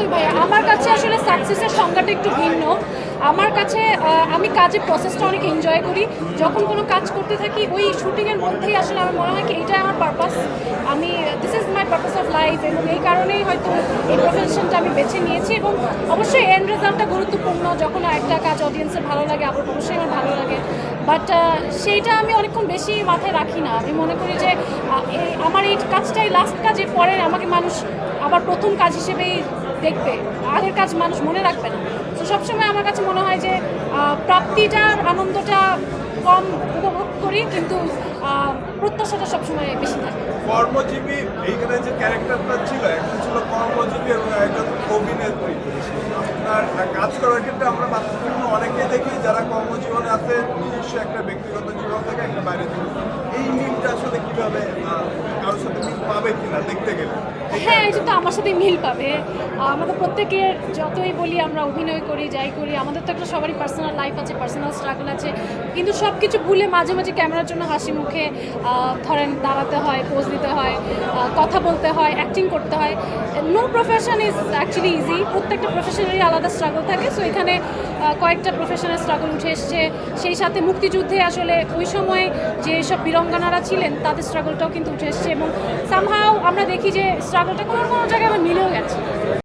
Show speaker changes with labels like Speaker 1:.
Speaker 1: মতোই ভাইয়া, আমার কাছে আসলে সাকসেসের সংজ্ঞাটা একটু ভিন্ন। আমার কাছে আমি কাজের প্রসেসটা অনেক এনজয় করি। যখন কোনো কাজ করতে থাকি, ওই শুটিংয়ের মধ্যেই আসলে আমার মনে হয় কি, এইটাই আমার পারপাস আমি this is my purpose of life এবং এই কারণেই হয়তো এই প্রফেশনটা আমি বেছে নিয়েছি এবং অবশ্যই এন্ড রেজাল্টটা গুরুত্বপূর্ণ। যখন একটা কাজ অডিয়েন্সের ভালো লাগে আবার অবশ্যই আমার ভালো লাগে। বাট সেইটা আমি অনেকক্ষণ বেশি মাথায় রাখি না। আমি মনে করি যে আমার এই কাজটাই লাস্ট কাজের পরে আমাকে মানুষ আবার প্রথম কাজ হিসেবেই দেখবে, আগের কাজ মানুষ মনে রাখবে না। তো সবসময় আমার কাছে মনে হয় যে প্রাপ্তিটার আনন্দটা কম উপভোগ করি, কিন্তু প্রত্যাশাটা সবসময় বেশি থাকে।
Speaker 2: কর্মজীবী, এইখানে যে ক্যারেক্টারটা ছিল, একজন ছিল কর্মজীবী এবং একজন অভিনেত্রী। আপনার কাজ করার ক্ষেত্রে আমরা বাস্তবে অনেকেই দেখি, যারা কর্মজীবনে আছে, নিজস্ব একটা ব্যক্তিগত জীবন থেকে একটা বাইরে। জীবন এই মিলটা আসলে কীভাবে কারোর সাথে মিল পাবে কিনা দেখতে গেলে?
Speaker 1: হ্যাঁ এই তো আমার সাথে মিল পাবে। আমাদের প্রত্যেকের যতই বলি আমরা অভিনয় করি, যাই করি, আমাদের তো একটা সবারই পার্সোনাল লাইফ আছে পার্সোনাল স্ট্রাগল আছে। কিন্তু সব কিছু ভুলে মাঝে মাঝে ক্যামেরার জন্য হাসি মুখে ধরেন দাঁড়াতে হয় পোজ দিতে হয় কথা বলতে হয় অ্যাক্টিং করতে হয়। No profession is actually easy প্রত্যেকটা প্রফেশনেরই আলাদা স্ট্রাগল থাকে। সো এখানে কয়েকটা প্রফেশনাল স্ট্রাগল উঠে এসছে। সেই সাথে মুক্তিযুদ্ধে আসলে ওই সময় যে সব বীরঙ্গনারা ছিলেন, তাদের স্ট্রাগলটাও কিন্তু উঠে এসছে। এবং সামহাও আমরা দেখি যে স্ট্রাগলটা কোনো কোনো জায়গায় আমার মিলেও গেছে।